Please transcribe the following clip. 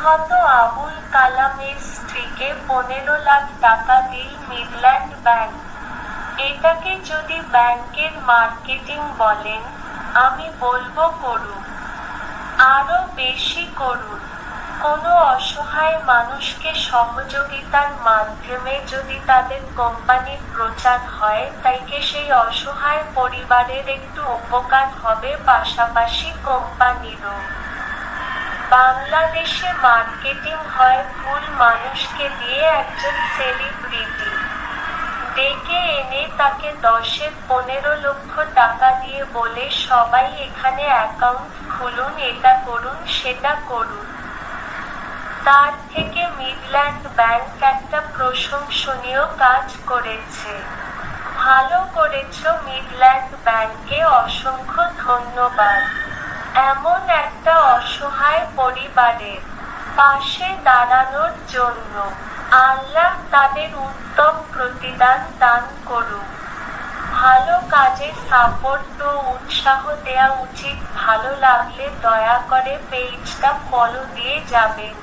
নিহত আবুল কালামের স্ত্রীকে পনেরো লাখ টাকা দিল মিডল্যান্ড ব্যাংক। এটাকে যদি ব্যাংকের মার্কেটিং বলেন, আমি বলব করুন। আরও বেশি করুন। কোনো অসহায় মানুষকে সহযোগিতার মাধ্যমে যদি তাদের কোম্পানির প্রচার হয় তাইকে সেই অসহায় পরিবারের একটু উপকার হবে? পাশাপাশি কোম্পানিরও। বাংলাদেশে মার্কেটিং হয় ভুল মানুষকে দিয়ে একজন সেলিব্রিটি। ডেকে এনে তাকে দশের পনেরো লক্ষ টাকা দিয়ে বলে, সবাই এখানে অ্যাকাউন্ট খুলুন, এটা করুন, সেটা করুন। তার থেকে মিডল্যান্ড ব্যাংক একটা প্রশংসনীয় কাজ করেছে। ভালো করেছ মিডল্যান্ড ব্যাংকে, অসংখ্য ধন্যবাদ। এমন একটা অসহায় পরিবারের পাশে দাঁড়ানোর জন্য আল্লাহ তাদের উত্তম প্রতিদান দান করুক ভালো কাজে সাপোর্ট ও উৎসাহ দেওয়া উচিত। ভালো লাগলে দয়া করে পেজটা ফলো দিয়ে যাবেন।